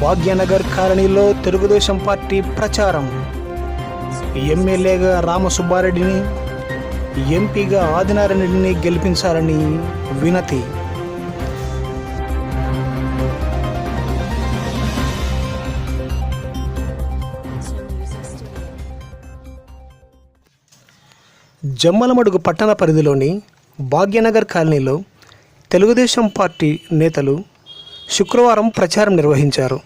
భాగ్యనగర్ కాలనీలో తెలుగుదేశం పార్టీ ప్రచారం. ఎమ్మెల్యేగా రామసుబ్బారెడ్డిని ఎంపీగా ఆదినారాయణరెడ్డిని గెలిపించాలని వినతి. జమ్మలమడుగు పట్టణ పరిధిలోని భాగ్యనగర్ కాలనీలో తెలుగుదేశం పార్టీ నేతలు శుక్రవారం ప్రచారం నిర్వహించారు.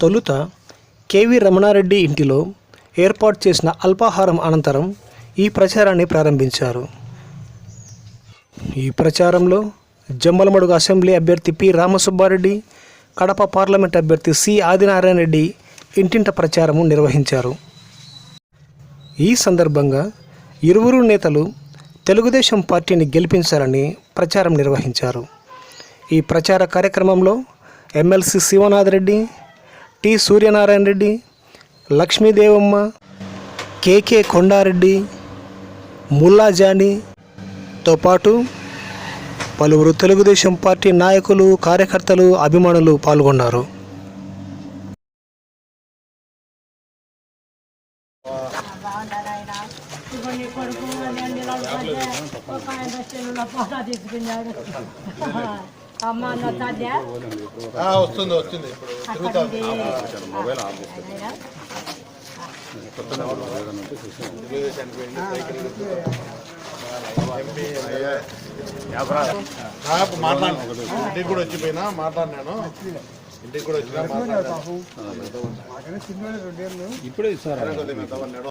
తొలుత కేవీ రమణారెడ్డి ఇంటిలో ఏర్పాటు చేసిన అల్పాహారం అనంతరం ఈ ప్రచారాన్ని ప్రారంభించారు. ఈ ప్రచారంలో జమ్మలమడుగు అసెంబ్లీ అభ్యర్థి పి రామసుబ్బారెడ్డి కడప పార్లమెంట్ అభ్యర్థి సి ఆదినారాయణ రెడ్డి ఇంటింట ప్రచారము నిర్వహించారు. ఈ సందర్భంగా ఇరువురు నేతలు తెలుగుదేశం పార్టీని గెలిపించాలని ప్రచారం నిర్వహించారు. ఈ ప్రచార కార్యక్రమంలో MLC Sivanath Reddy T Suryanarayana Reddy Lakshmidevamma KK Kondareddy Mullah జానీతో పాటు పలువురు తెలుగుదేశం పార్టీ నాయకులు కార్యకర్తలు అభిమానులు పాల్గొన్నారు. కొడుకు వస్తుంది వస్తుంది. ఇప్పుడు మాట్లాడినా ఇంటికి కూడా వచ్చిపోయినా మాట్లాడినాను ఇంటికి కూడా వచ్చినా ఇప్పుడే మెత్తమన్నాడు.